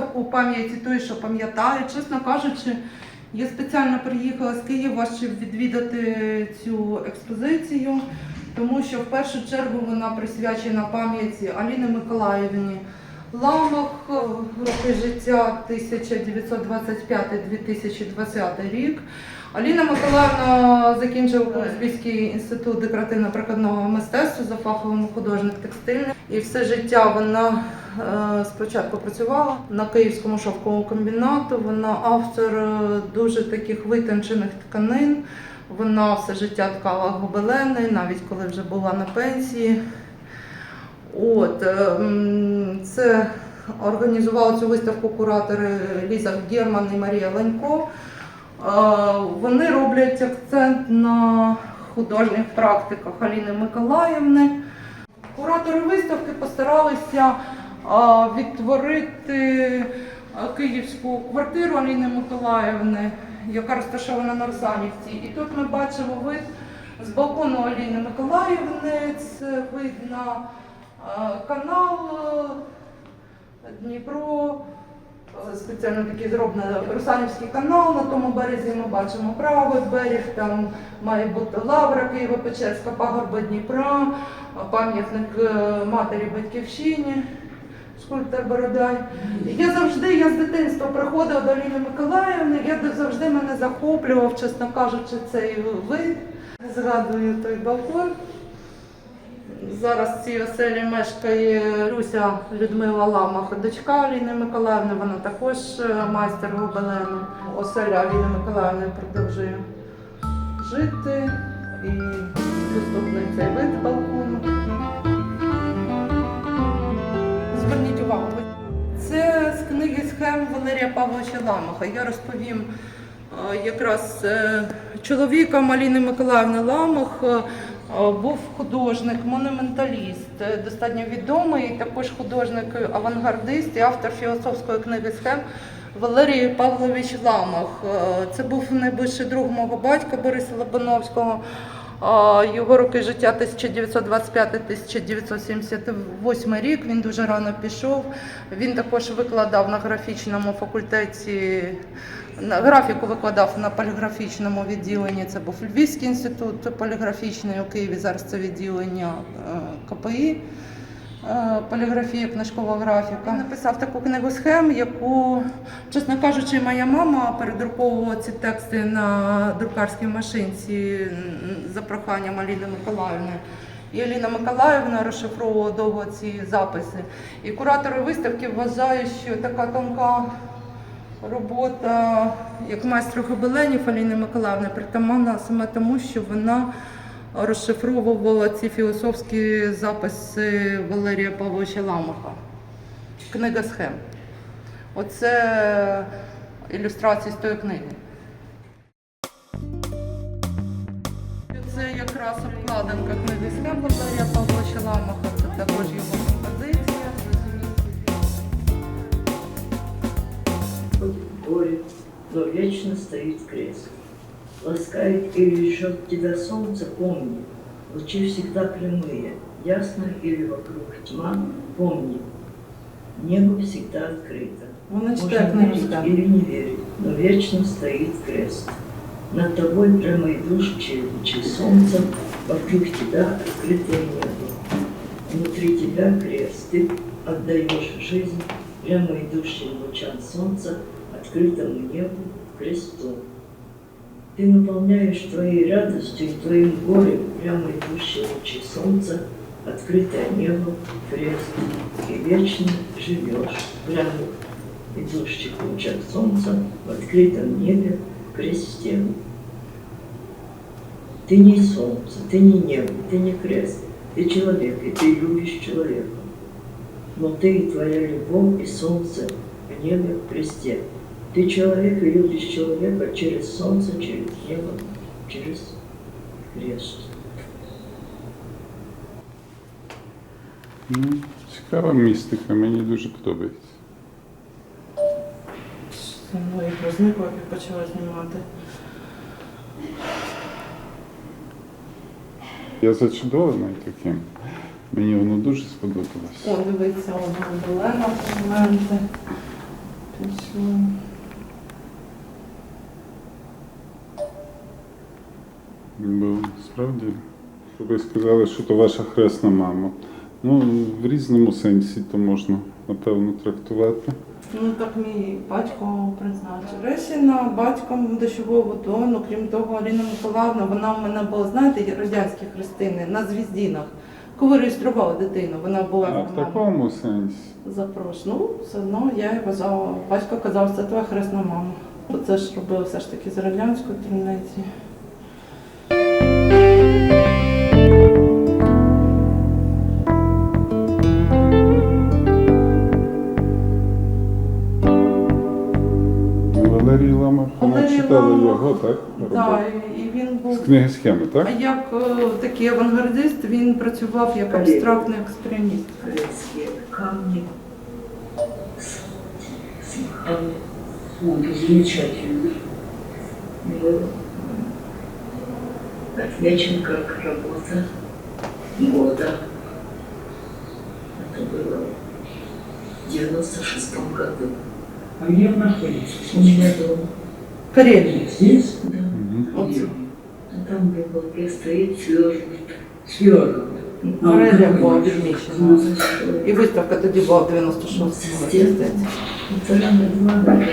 виставку пам'яті той, що пам'ятає. Чесно кажучи, я спеціально приїхала з Києва, щоб відвідати цю експозицію, тому що в першу чергу вона присвячена пам'яті Аліни Миколаївні. Ламах роки життя 1925-2020 рік. Аліна Миколаївна закінчила Кузьбійський інститут декоративно-прикладного мистецтва за фаховим художник текстильний. І все життя вона спочатку працювала на Київському шовковому комбінату. Вона автор е, дуже таких витончених тканин. Вона все життя ткала гобелени, навіть коли вже була на пенсії. От, е, це організували цю виставку куратори Ліза Герман і Марія Ленько. Е, Вони роблять акцент на художніх практиках Аліни Миколаївни. Куратори виставки постаралися е, відтворити київську квартиру Аліни Миколаївни, яка розташована на Русанівці. І тут ми бачимо вид з балкону Аліни Миколаївни. Це видно канал е, Дніпро. Е, Спеціально такий зроблений Русанівський канал. На тому березі ми бачимо правий берег. Там має бути лавра Києво-Печерська, пагорба Дніпра, пам'ятник е, матері Батьківщині, скульптор Бородай. Я завжди, я з дитинства приходила до Аліни Миколаївни, я завжди мене захоплював, чесно кажучи, цей вид. Згадую той балкон. Зараз в цій оселі мешкає Руся Людмила Ламах, дочка Аліни Миколаївни, вона також е, майстер гобелену. Оселя Аліни Миколаївни продовжує жити і доступний цей вид з Валерія Павловича Ламаха. Я розповім е, якраз е, чоловіком Аліни Миколаївни Ламах е, був художник, монументаліст, достатньо відомий, також художник-авангардист і автор філософської книги схем Валерій Павлович Ламах. Це був найближчий друг мого батька Бориса Лобановського. Його роки життя 1925-1978 рік. Він дуже рано пішов. Він також викладав на графічному факультеті, на графіку викладав на поліграфічному відділенні. Це був Львівський інститут поліграфічний у Києві. Зараз це відділення е, КПІ. Е, Поліграфія, книжкова графіка. Написав таку книгу схем, яку, чесно кажучи, моя мама передруковувала ці тексти на друкарській машинці за проханням Аліни Миколаївни. І Аліна Миколаївна розшифровувала довго ці записи. І куратори виставки вважають, що така тонка робота, як майстру гобеленів Аліни Миколаївни, притаманна саме тому, що вона розшифровувала ці філософські записи Валерія Павловича Ламаха. Книга схем. Оце ілюстрації з тої книги. Це якраз обкладинка книги схем Валерія Павловича Ламаха, це також його композиція. В горе, но вечно стоит крест. Ласкает или жжет тебя солнце, помни, лучи всегда прямые, ясно или вокруг тьма, помни, небо всегда открыто. Вона Можно читає книгу верить схем. или не верить, но вечно стоит крест. Над тобой прямо идущие лучи солнца, вокруг тебя открытое небо. Внутри тебя крест, ты отдаешь жизнь прямо идущим лучам солнца, открытому небу, кресту. Ты наполняешь твоей радостью и твоим горем прямо идущие лучи солнца, открытое небо, крест, и вечно живешь прямо идущих лучах солнца в открытом небе, кресте. Ты не солнце, ты не небо, ты не крест, ты человек, и ты любишь человека. Но ты и твоя любовь, и солнце в небе, в кресте. Ты человек и любишь человека через солнце, через небо, через крест. Ну, цікава містика, мені дуже подобається. Зі мною розникла, як почала знімати. Я зачудований таким. Мені воно дуже сподобалось. О, дивіться, воно Олена моменти. Пішло. Бо справді ви сказали, що то ваша хресна мама. Ну, в різному сенсі то можна, напевно, трактувати. Ну так мій батько призначив. Ресіна батьком дощового водою, ну крім того, Аліна Миколаївна, вона в мене була, знаєте, радянські хрестини на звіздінах. Коли реєстрували дитину, вона була А в такому сенсі. запрошена. Ну, все одно я їй вважала. Батько казав, це твоя хресна мама. Бо Це ж робили все ж таки з радянської традиції. Валерій Ламах, вона Валерій читала Ламах. його, так? Так, і він З був книги схеми, так? а як е, такий авангардист, він працював як абстрактний експреціоніст. Корейские камни. С махами. Вот, замечательно. Был отмечен как работа года. Это было в 96 году. А где он находится? У меня дома. Карелії. Здесь? Да. Оце. А там в уголке стоит свернут. Свернут. Була відмічена. Большой. І виставка тоді була в 96-му році. Полтора на два,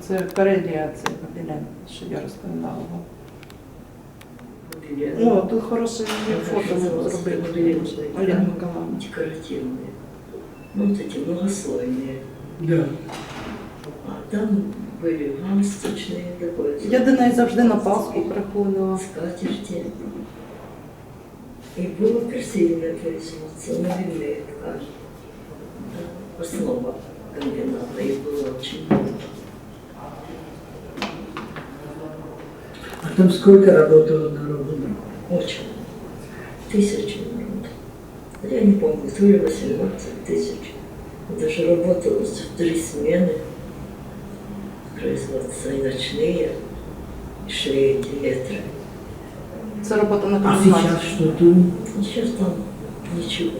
Це Карелія, це що я розповідала вам. Ну, тут хороше фото ми зробили. Олена Миколаївна. декоративные. Ну, вот эти многослойные. Да. А там были галстучные такое. Я до неї завжди на Пасху приходила. Скатерти. И было красивое производство, новинные ткани. Да, Основа комбината, и было очень много. Там сколько работало народу? Очень. Тысячи народ. Я не помню, то ли 18 тысяч. Это же работалось в три смены. Производства и ночные, и шли эти ветры. На А сейчас что тут? Сейчас там ничего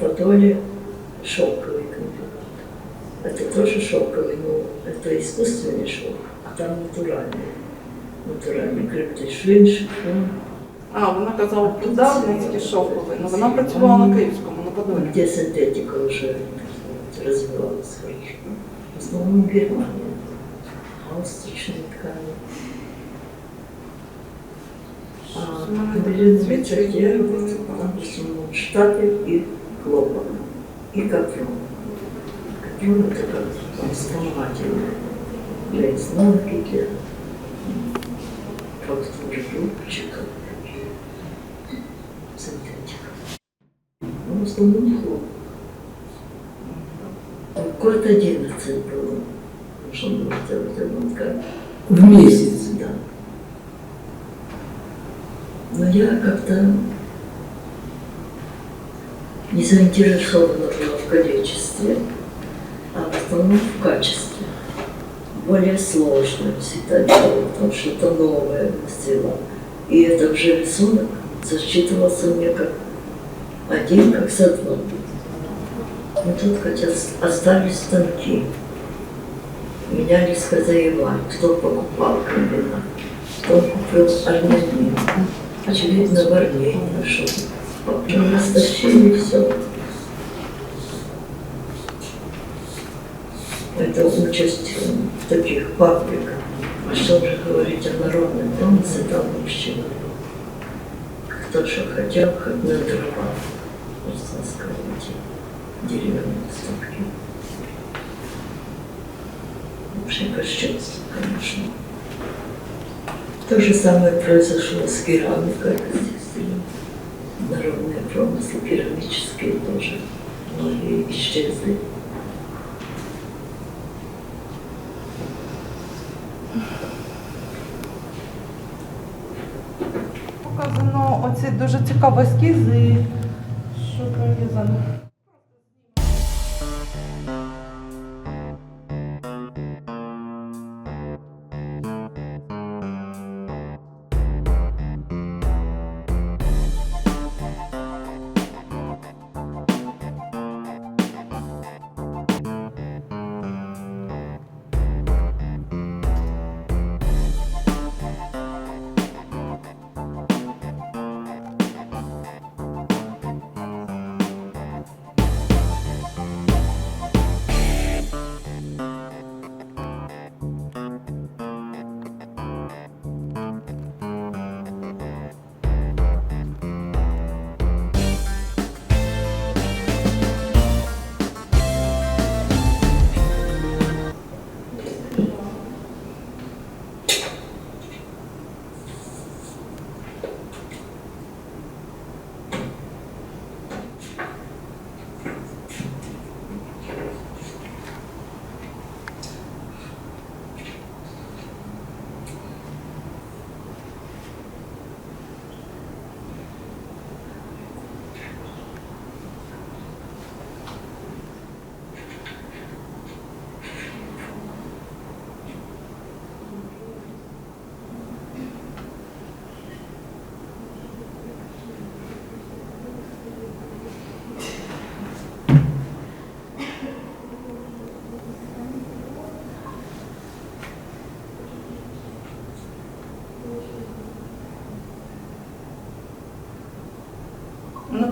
Подоле, шелковый комбинат. Это тоже шелковый, но это искусственный шелк, а там натуральный. Натуральный крепкий швин, шифон. А, вона казала, Давницький шовковий, але вона працювала на Київському, на Подолі. где синтетика уже развивалась хорошо. В основном Германия. Галстучные ткани. А были замечательные работы, лопана и копьем. Котенок это основательный для изнанки, для просто уже трубчика. Сантетика. Ну, в основном хлоп. Год одиннадцать было. Что он был сделать В месяц, да. Но я как-то заинтересована была в количестве, а основном в качестве. Более сложно всегда делала, потому что это новое сделала. И этот же рисунок засчитывался мне как один, как со два. Но тут хотя остались станки. Менялись хозяева, кто покупал комбинат, кто купил армянин. Очевидно, в Армении нашел. Потом растащили все. Это участь э, таких паблик. А что же говорить о народном танце, там вообще кто что хотел, хоть на дрова, можно сказать. деревянные столбки. Вообще кощунство, конечно. То же самое произошло с керамикой. Народные промыслы керамические тоже многие исчезли. Показано оці дуже цікаві ескізи, що прорізано.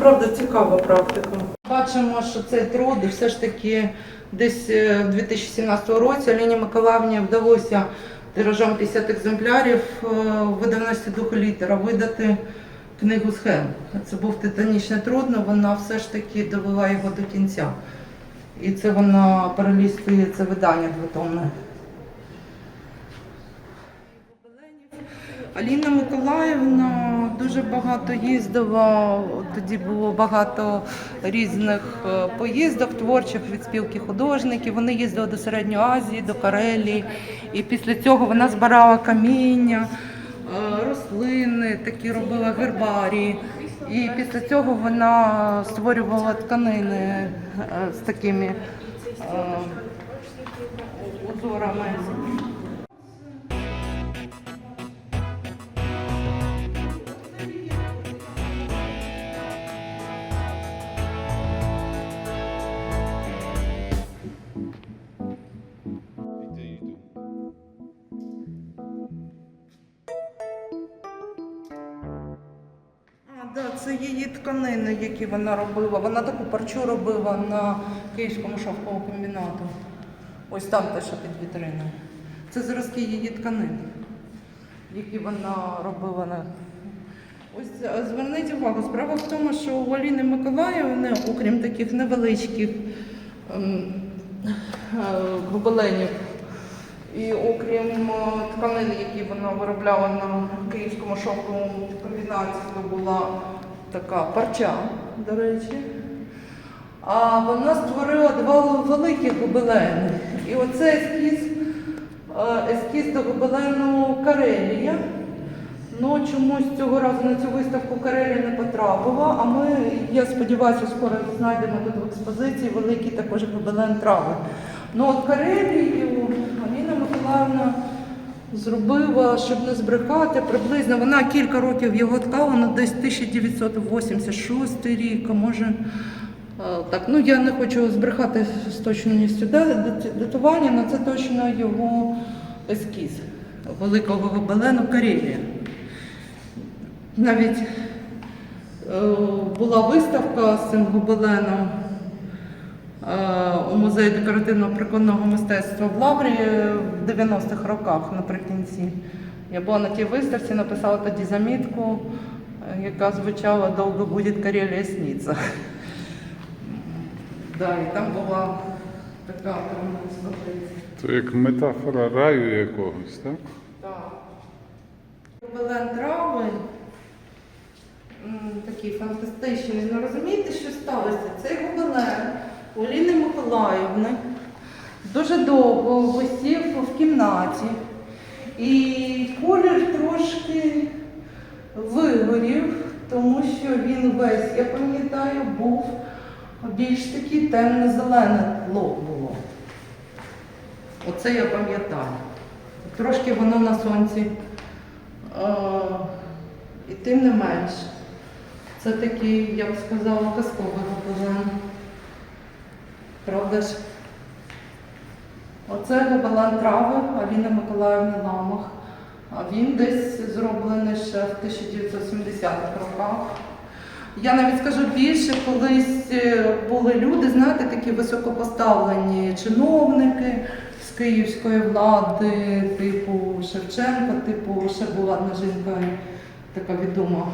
Направда цікава практика. Бачимо, що цей труд все ж таки десь е, в 2017 році Аліні Миколаївні вдалося тиражом 50 екземплярів е, видавності духолітера видати книгу схем. Це був титанічний труд, але вона все ж таки довела його до кінця. І це вона перелістує це видання двотомне. Аліна Миколаївна дуже багато їздила. Тоді було багато різних е, поїздок творчих від спілки художників. Вони їздили до Середньої Азії, до Карелії. І після цього вона збирала каміння, е, рослини, такі робила гербарії. І після цього вона створювала тканини е, з такими узорами. Це її тканини, які вона робила. Вона таку парчу робила на Київському шовковому комбінату. Ось там те, що під вітриною. Це зразки її тканин, які вона робила на. Ось зверніть увагу, справа в тому, що у Аліни Миколаївни, окрім таких невеличких ем, е, гобеленів, і окрім е, тканин, які вона виробляла на Київському шовковому комбінаті, то була така парча, до речі. А вона створила два великих гобелени. І оце ескіз, е, ескіз до гобелену Карелія. Ну, чомусь цього разу на цю виставку Карелія не потрапила, а ми, я сподіваюся, скоро знайдемо тут в експозиції великий також гобелен трави. Ну от Карелію Аліна Миколаївна зробила, щоб не збрехати, приблизно вона кілька років його ткала, ну десь 1986 рік, а може. е, Так, ну я не хочу збрехати з точністю да- датування, але це точно його ескіз великого гобелену Карелія. Навіть е, була виставка з цим гобеленом у музеї декоративного прикладного мистецтва в Лаврі в 90-х роках наприкінці. Я була на тій виставці, написала тоді замітку, е, яка звучала «Довго буде Карелія сніться». Да, і там була така столиця. То як метафора раю якогось, так? Так. Гобелен трави. Такий фантастичний. Ну розумієте, що сталося? Цей гобелен у Миколаївни дуже довго висів в кімнаті. І колір трошки вигорів, тому що він весь, я пам'ятаю, був більш такий темно-зелене тло було. Оце я пам'ятаю. Трошки воно на сонці. І тим не менш. Це такий, я б сказала, казковий гобелен. Правда ж? Оце гобелен трави Аліни Миколаївни Ламах. Він десь зроблений ще в 1970-х роках. Я навіть скажу більше, колись е, були люди, знаєте, такі високопоставлені чиновники з київської влади, типу Шевченка, типу ще була одна жінка така відома.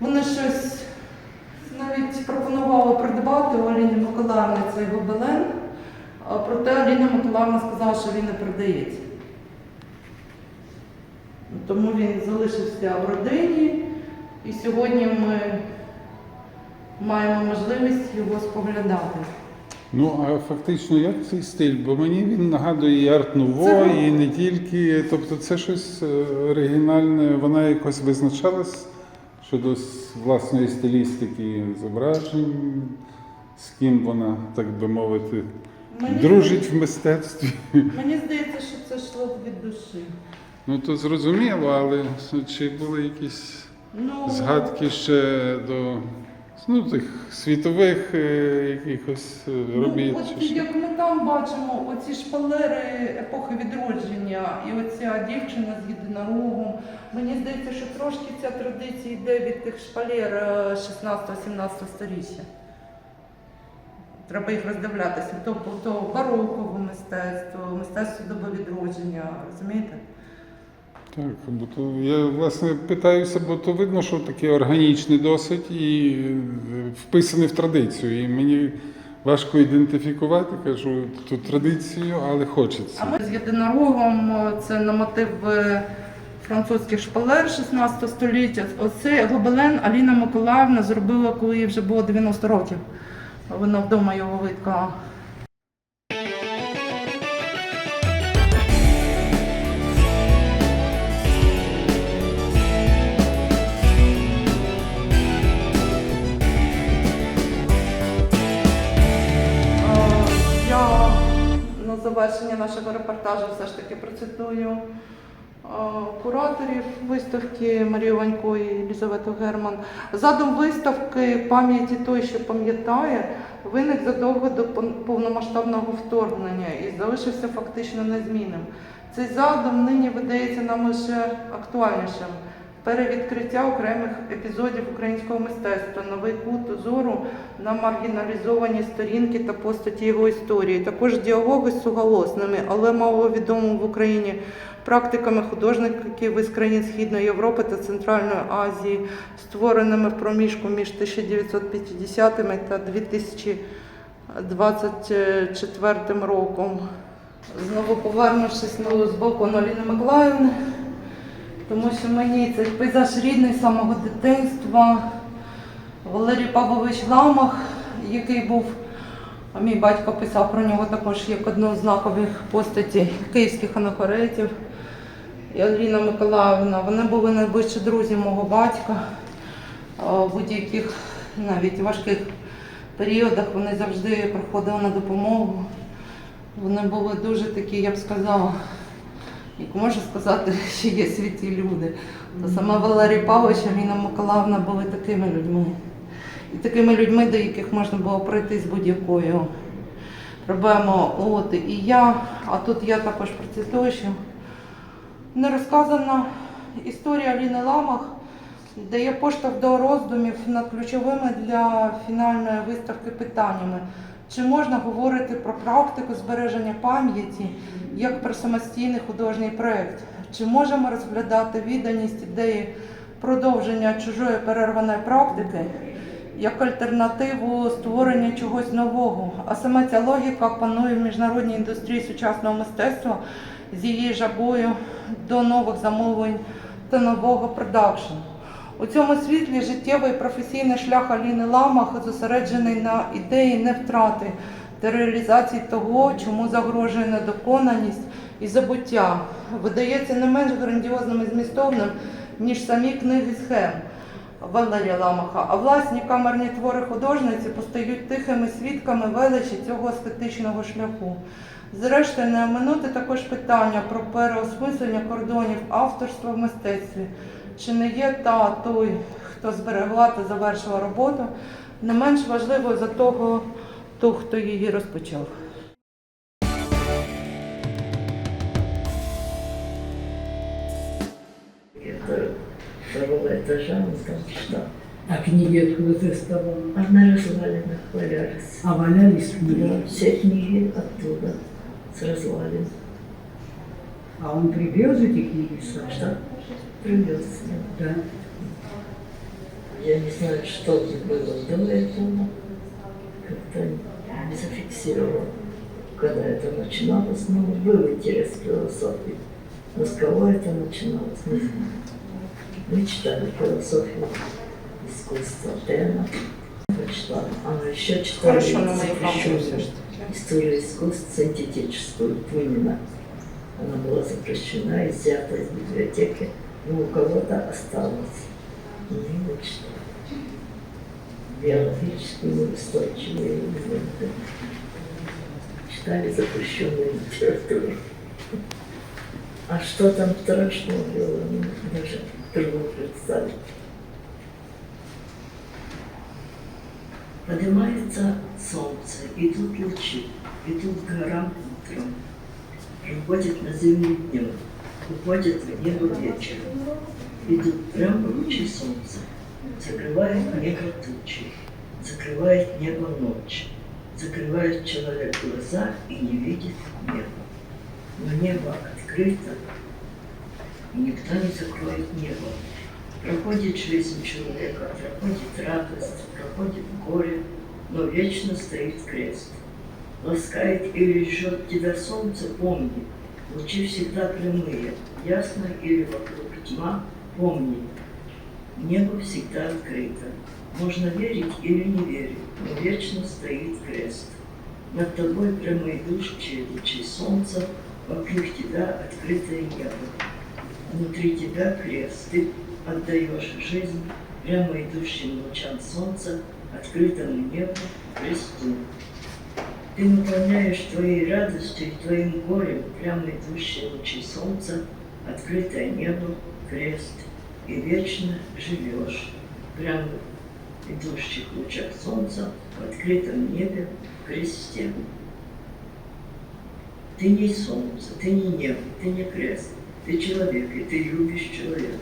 Вони щось пропонували придбати у Аліни Миколаївни цей гобелен, проте Аліна Миколаївна сказала, що він не продається. Тому він залишився в родині, і сьогодні ми маємо можливість його споглядати. Ну, а фактично, як цей стиль? Бо мені він нагадує і арт-нуво, і не тільки. Тобто це щось е, оригінальне, вона якось визначалась щодо власної стилістики зображень, з ким вона, так би мовити, Мені, дружить в мистецтві. мені здається, що це йшло від душі. Ну то зрозуміло, але чи були якісь Ну, згадки ще до ну, тих світових е, якихось е, Ну, робіт? от що? як ми там бачимо, оці шпалери епохи відродження, і оця дівчина з єдинорогом. Мені здається, що трошки ця традиція йде від тих шпалер е, 16-17 сторіччя. Треба їх роздивлятися. То, то барокове мистецтво, мистецтво доби відродження, розумієте? Так, бо то я власне питаюся, бо то видно, що таке органічне досить і е, вписане в традицію. І мені важко ідентифікувати, кажу, ту традицію, але хочеться. А ми з єдинорогом е, це на мотив е, французьких шпалер 16 століття. Оце гобелен Аліна Миколаївна зробила, коли їй вже було 90 років. Вона вдома його виткала. Завершення нашого репортажу все ж таки процитую е, кураторів виставки Марію Ванько і Елізавету Герман. Задум виставки пам'яті той, що пам'ятає, виник задовго до повномасштабного вторгнення і залишився фактично незмінним. Цей задум нині видається нам лише актуальнішим. Перевідкриття окремих епізодів українського мистецтва, новий кут зору на маргіналізовані сторінки та постаті його історії. Також діалоги з суголосними, але маловідомими в Україні практиками художників із країн Східної Європи та Центральної Азії, створеними в проміжку між 1950 та 2024 роком. Знову повернувшись ну, з боку Наліни Миколаївни, тому що мені цей пейзаж рідний з самого дитинства. Валерій Павлович Ламах, який був, а мій батько писав про нього також як одну з знакових постатей київських анахоретів. І Аліна Миколаївна, вони були найближчі друзі мого батька. В будь-яких навіть важких періодах вони завжди приходили на допомогу. Вони були дуже такі, я б сказала, як можу сказати, що є святі люди. То саме Валерій Павлович, Аліна Миколаївна були такими людьми. І такими людьми, до яких можна було прийти з будь-якою проблемою. От і я, а тут я також процитую, що не розказана історія Аліни Ламах дає поштовх до роздумів над ключовими для фінальної виставки питаннями. Чи можна говорити про практику збереження пам'яті як про самостійний художній проєкт? Чи можемо розглядати відданість ідеї продовження чужої перерваної практики як альтернативу створення чогось нового. А саме ця логіка панує в міжнародній індустрії сучасного мистецтва з її жабою до нових замовлень та нового продакшену. У цьому світлі життєвий професійний шлях Аліни Ламах зосереджений на ідеї не втрати та реалізації того, чому загрожує недоконаність і забуття. Видається не менш грандіозним і змістовним, ніж самі книги схем Валерія Ламаха, а власні камерні твори художниці постають тихими свідками величі цього естетичного шляху. Зрештою, не оминути також питання про переосмислення кордонів авторства в мистецтві Чи не є та той, хто зберегла та завершила роботу, не менш важливою за того, ту, хто її розпочав. Это второго этажа, он там что? А книги откуда ты доставала? А на развалинах валялись. А валялись книги? Да, все книги оттуда, с развалин. А он привез эти книги сам? Что? Привез. Да. Я не знаю, что тут было до этого. Как-то не зафиксировала, когда это начиналось. Ну, был интерес к философии. Но с кого это начиналось, не знаю. Мы читали философию искусства Тена. Прочитала. А еще читали Хорошо, историю искусств синтетическую Тунина. Она была запрещена, изъята из библиотеки, но у кого-то осталась. Ну, и вот что. Биологические устойчивые элементы. Читали запрещенную литературу. А что там страшного было, ну, даже трудно представить. Поднимается солнце, идут лучи, идут к горам утром, проходят на земле днем, уходят в небо вечером. Идут прямо лучи солнца, закрывает небо тучи, закрывает небо ночь, закрывает человек глаза и не видит неба. Но небо открыто, и никто не закроет небо. Проходит жизнь человека, проходит радость, проходит горе, но вечно стоит крест. Ласкает или жжет тебя солнце, помни, лучи всегда прямые, ясно или вокруг тьма, помни, небо всегда открыто. Можно верить или не верить, но вечно стоит крест. Над тобой прямо идущие лучи солнца, вокруг тебя открытое небо. Внутри тебя крест, ты отдаешь жизнь прямо идущим лучам солнца, открытому небу, кресту. Ты наполняешь твоей радостью и твоим горем прямо идущие лучи солнца, открытое небо, крест, и вечно живешь прямо идущих лучах солнца в открытом небе, в кресте. Ты не солнце, ты не небо, ты не крест, ты человек, и ты любишь человека.